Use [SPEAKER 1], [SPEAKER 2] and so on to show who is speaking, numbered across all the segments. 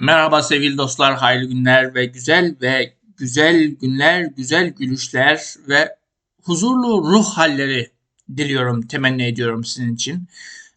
[SPEAKER 1] Merhaba sevgili dostlar, hayırlı günler ve güzel ve güzel günler, güzel gülüşler ve huzurlu ruh halleri diliyorum, temenni ediyorum sizin için.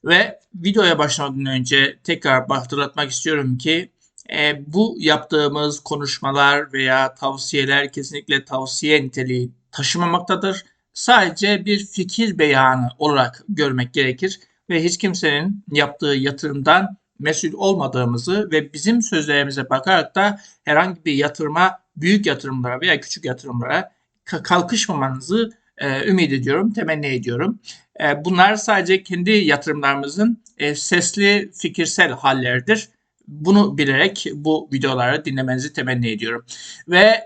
[SPEAKER 1] Ve videoya başlamadan önce tekrar hatırlatmak istiyorum ki e, bu yaptığımız konuşmalar veya tavsiyeler kesinlikle tavsiye niteliği taşımamaktadır. Sadece bir fikir beyanı olarak görmek gerekir ve hiç kimsenin yaptığı yatırımdan mesul olmadığımızı ve bizim sözlerimize bakarak da herhangi bir yatırıma, büyük yatırımlara veya küçük yatırımlara kalkışmamanızı e, ümit ediyorum, temenni ediyorum. E, bunlar sadece kendi yatırımlarımızın e, sesli fikirsel halleridir. Bunu bilerek bu videoları dinlemenizi temenni ediyorum. Ve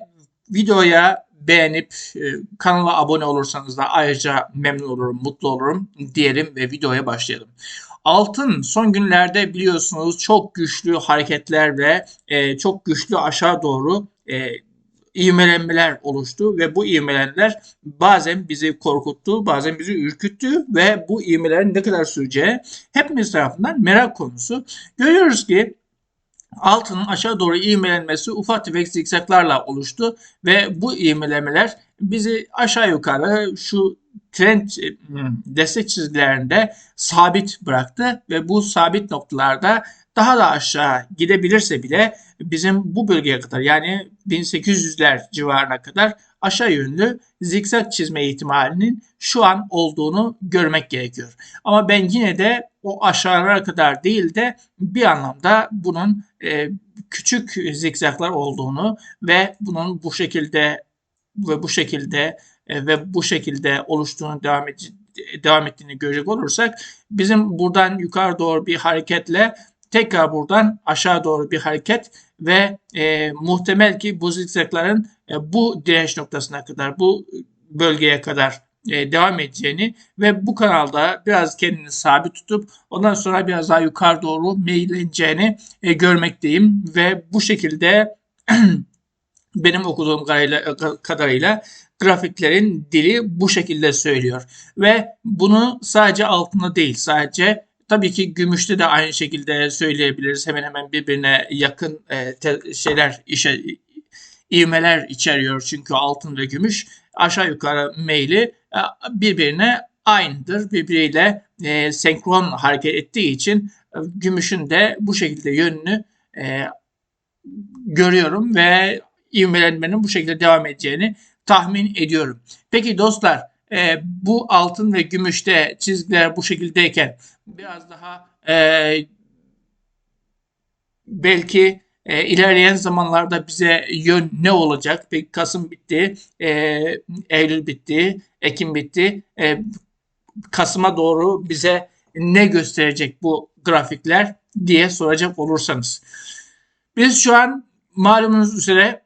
[SPEAKER 1] videoya beğenip e, kanala abone olursanız da ayrıca memnun olurum, mutlu olurum diyelim ve videoya başlayalım. Altın son günlerde biliyorsunuz çok güçlü hareketler ve e, çok güçlü aşağı doğru e, ivmelenmeler oluştu ve bu ivmelenmeler bazen bizi korkuttu, bazen bizi ürküttü ve bu ivmelerin ne kadar süreceği hepimiz tarafından merak konusu. Görüyoruz ki altının aşağı doğru ivmelenmesi ufak tefek zikzaklarla oluştu ve bu ivmelenmeler bizi aşağı yukarı şu trend e, destek çizgilerinde sabit bıraktı ve bu sabit noktalarda daha da aşağı gidebilirse bile bizim bu bölgeye kadar yani 1800'ler civarına kadar aşağı yönlü zikzak çizme ihtimalinin şu an olduğunu görmek gerekiyor. Ama ben yine de o aşağılara kadar değil de bir anlamda bunun e, küçük zikzaklar olduğunu ve bunun bu şekilde ve bu şekilde e, ve bu şekilde oluştuğunu devam, et, devam ettiğini görecek olursak bizim buradan yukarı doğru bir hareketle tekrar buradan aşağı doğru bir hareket ve e, muhtemel ki bu zikzakların e, bu direnç noktasına kadar bu bölgeye kadar e, devam edeceğini ve bu kanalda biraz kendini sabit tutup ondan sonra biraz daha yukarı doğru meyilleneceğini e, görmekteyim ve bu şekilde benim okuduğum kadarıyla, kadarıyla grafiklerin dili bu şekilde söylüyor. Ve bunu sadece altında değil sadece tabii ki gümüşte de aynı şekilde söyleyebiliriz. Hemen hemen birbirine yakın e, te, şeyler işe ivmeler içeriyor çünkü altın ve gümüş aşağı yukarı meyli e, birbirine aynıdır. Birbiriyle e, senkron hareket ettiği için e, gümüşün de bu şekilde yönünü e, görüyorum ve ivmelenmenin bu şekilde devam edeceğini tahmin ediyorum. Peki dostlar e, bu altın ve gümüşte çizgiler bu şekildeyken biraz daha e, belki e, ilerleyen zamanlarda bize yön ne olacak? Peki Kasım bitti, e, Eylül bitti, Ekim bitti. E, Kasım'a doğru bize ne gösterecek bu grafikler diye soracak olursanız. Biz şu an malumunuz üzere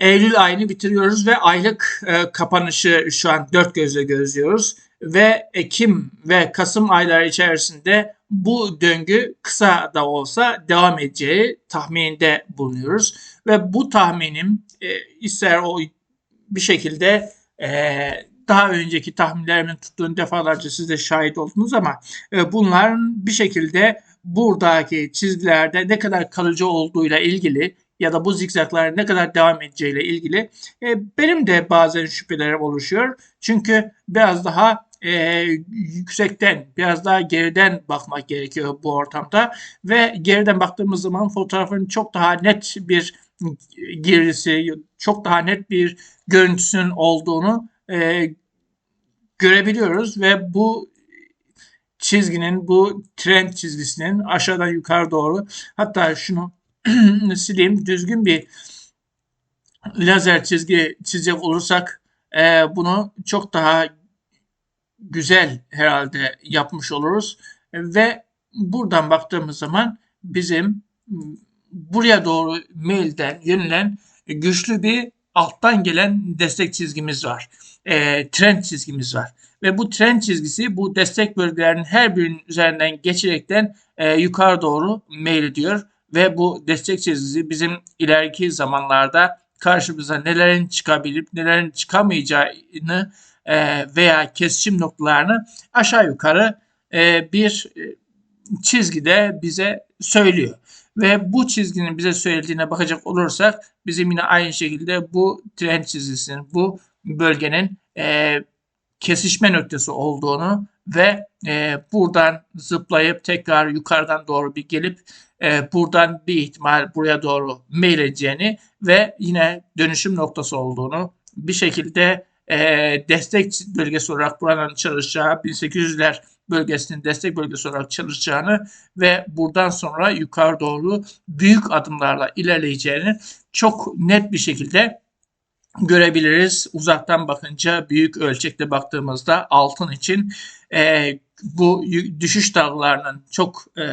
[SPEAKER 1] Eylül ayını bitiriyoruz ve aylık e, kapanışı şu an dört gözle gözlüyoruz. Ve Ekim ve Kasım ayları içerisinde bu döngü kısa da olsa devam edeceği tahmininde bulunuyoruz. Ve bu tahminim e, ister o bir şekilde e, daha önceki tahminlerimin tuttuğunu defalarca siz de şahit oldunuz ama e, bunların bir şekilde buradaki çizgilerde ne kadar kalıcı olduğuyla ilgili ya da bu zikzaklar ne kadar devam edeceğiyle ilgili e, benim de bazen şüphelerim oluşuyor. Çünkü biraz daha e, yüksekten, biraz daha geriden bakmak gerekiyor bu ortamda ve geriden baktığımız zaman fotoğrafın çok daha net bir girisi, çok daha net bir görüntüsünün olduğunu e, görebiliyoruz ve bu çizginin, bu trend çizgisinin aşağıdan yukarı doğru hatta şunu sileyim düzgün bir lazer çizgi çizecek olursak e, bunu çok daha güzel herhalde yapmış oluruz ve buradan baktığımız zaman bizim buraya doğru mailden yönelen güçlü bir alttan gelen destek çizgimiz var. E, trend çizgimiz var. Ve bu trend çizgisi bu destek bölgelerinin her birinin üzerinden geçerekten e, yukarı doğru mail ediyor ve bu destek çizgisi bizim ileriki zamanlarda karşımıza nelerin çıkabilip nelerin çıkamayacağını e, veya kesişim noktalarını aşağı yukarı e, bir e, çizgide bize söylüyor. Ve bu çizginin bize söylediğine bakacak olursak bizim yine aynı şekilde bu trend çizgisinin bu bölgenin e, kesişme noktası olduğunu ve e, buradan zıplayıp tekrar yukarıdan doğru bir gelip e, buradan bir ihtimal buraya doğru meyledeceğini ve yine dönüşüm noktası olduğunu bir şekilde e, destek bölgesi olarak buranın çalışacağı 1800'ler bölgesinin destek bölgesi olarak çalışacağını ve buradan sonra yukarı doğru büyük adımlarla ilerleyeceğini çok net bir şekilde görebiliriz. Uzaktan bakınca büyük ölçekte baktığımızda altın için e, bu düşüş dalgalarının çok e,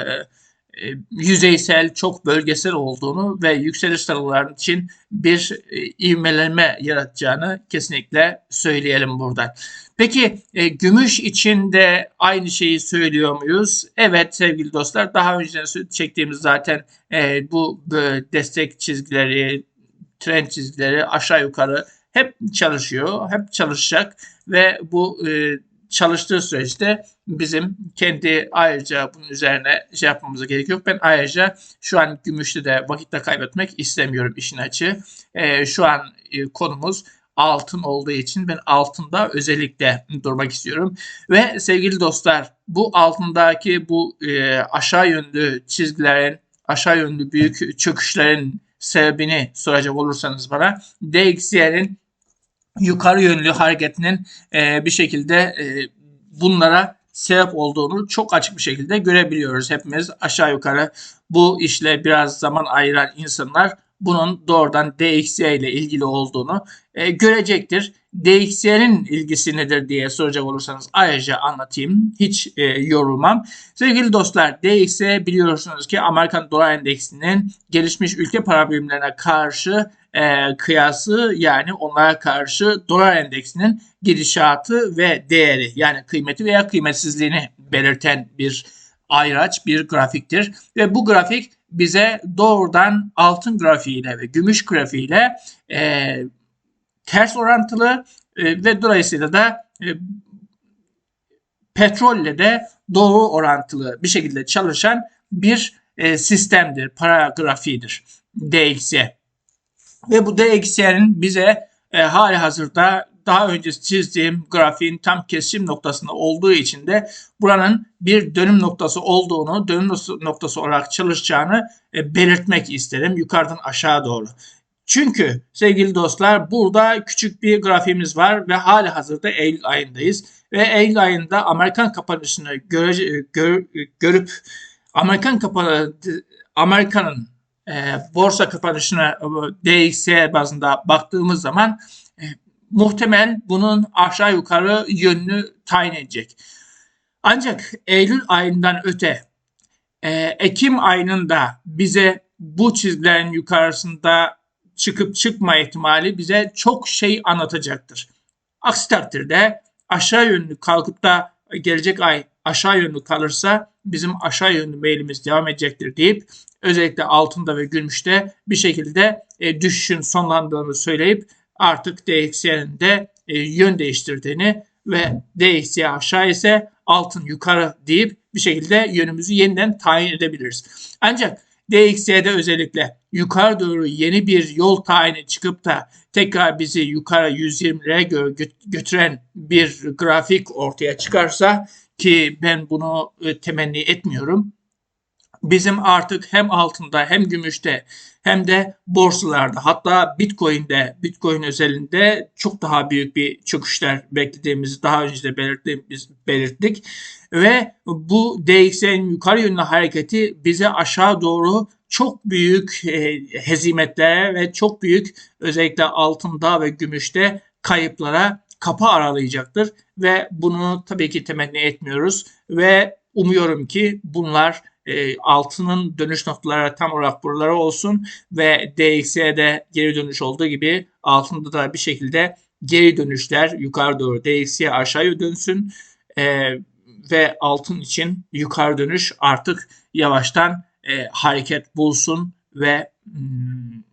[SPEAKER 1] yüzeysel, çok bölgesel olduğunu ve yükseliş dalgaları için bir e, ivmelenme yaratacağını kesinlikle söyleyelim burada. Peki e, gümüş için de aynı şeyi söylüyor muyuz? Evet sevgili dostlar daha önce çektiğimiz zaten e, bu e, destek çizgileri, trend çizgileri aşağı yukarı hep çalışıyor, hep çalışacak ve bu e, çalıştığı süreçte bizim kendi ayrıca bunun üzerine şey yapmamıza gerek yok. Ben ayrıca şu an gümüşte de vakitte kaybetmek istemiyorum işin açığı. E, şu an e, konumuz altın olduğu için ben altında özellikle durmak istiyorum. Ve sevgili dostlar bu altındaki bu e, aşağı yönlü çizgilerin, aşağı yönlü büyük çöküşlerin sebebini soracak olursanız bana DXY'nin yukarı yönlü hareketinin e, bir şekilde e, bunlara sebep olduğunu çok açık bir şekilde görebiliyoruz. Hepimiz aşağı yukarı bu işle biraz zaman ayıran insanlar bunun doğrudan DXY ile ilgili olduğunu e, görecektir. DXY'nin ilgisi nedir diye soracak olursanız ayrıca anlatayım. Hiç e, yorulmam. Sevgili dostlar DXY biliyorsunuz ki Amerikan Dolar Endeksinin gelişmiş ülke para birimlerine karşı e, kıyası yani onlara karşı dolar endeksinin gidişatı ve değeri yani kıymeti veya kıymetsizliğini belirten bir ayraç, bir grafiktir. Ve bu grafik bize doğrudan altın grafiğiyle ve gümüş grafiğiyle e, ters orantılı e, ve dolayısıyla da e, petrolle de doğru orantılı bir şekilde çalışan bir e, sistemdir, para grafiğidir. DXY. Ve bu DXY'nin bize hali hazırda daha önce çizdiğim grafiğin tam kesişim noktasında olduğu için de buranın bir dönüm noktası olduğunu, dönüm noktası olarak çalışacağını belirtmek isterim yukarıdan aşağı doğru. Çünkü sevgili dostlar burada küçük bir grafiğimiz var ve hali hazırda Eylül ayındayız. Ve Eylül ayında Amerikan kapanışını göre, gör, görüp Amerikan kapanı Amerika'nın e, borsa kapanışına e, DXY bazında baktığımız zaman e, muhtemel bunun aşağı yukarı yönünü tayin edecek. Ancak Eylül ayından öte e, Ekim ayının da bize bu çizgilerin yukarısında çıkıp çıkma ihtimali bize çok şey anlatacaktır. Aksi takdirde aşağı yönlü kalkıp da gelecek ay aşağı yönlü kalırsa bizim aşağı yönlü meylimiz devam edecektir deyip özellikle altında ve gümüşte bir şekilde e, düşüşün sonlandığını söyleyip artık DXY'nin de e, yön değiştirdiğini ve DXY aşağı ise altın yukarı deyip bir şekilde yönümüzü yeniden tayin edebiliriz. Ancak DXY'de özellikle yukarı doğru yeni bir yol tayini çıkıp da tekrar bizi yukarı 120'lere götüren bir grafik ortaya çıkarsa ki ben bunu e, temenni etmiyorum bizim artık hem altında hem gümüşte hem de borsalarda hatta Bitcoin'de Bitcoin özelinde çok daha büyük bir çöküşler beklediğimizi daha önce de belirttiğimiz belirttik. Ve bu DXY'nin yukarı yönlü hareketi bize aşağı doğru çok büyük e, ve çok büyük özellikle altında ve gümüşte kayıplara kapı aralayacaktır. Ve bunu tabii ki temenni etmiyoruz ve umuyorum ki bunlar e, altının dönüş noktaları tam olarak buralara olsun ve DXY'de geri dönüş olduğu gibi altında da bir şekilde geri dönüşler yukarı doğru DXY aşağıya dönsün e, ve altın için yukarı dönüş artık yavaştan e, hareket bulsun ve hmm,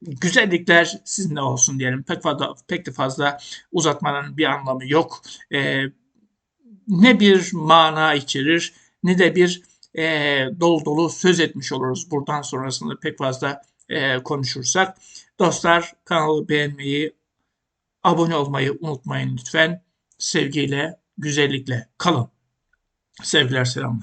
[SPEAKER 1] güzellikler sizinle olsun diyelim. Pek fazla pek de fazla uzatmanın bir anlamı yok. E, ne bir mana içerir ne de bir e, dolu dolu söz etmiş oluruz. Buradan sonrasında pek fazla e, konuşursak. Dostlar kanalı beğenmeyi, abone olmayı unutmayın lütfen. Sevgiyle, güzellikle kalın. Sevgiler, selamlar.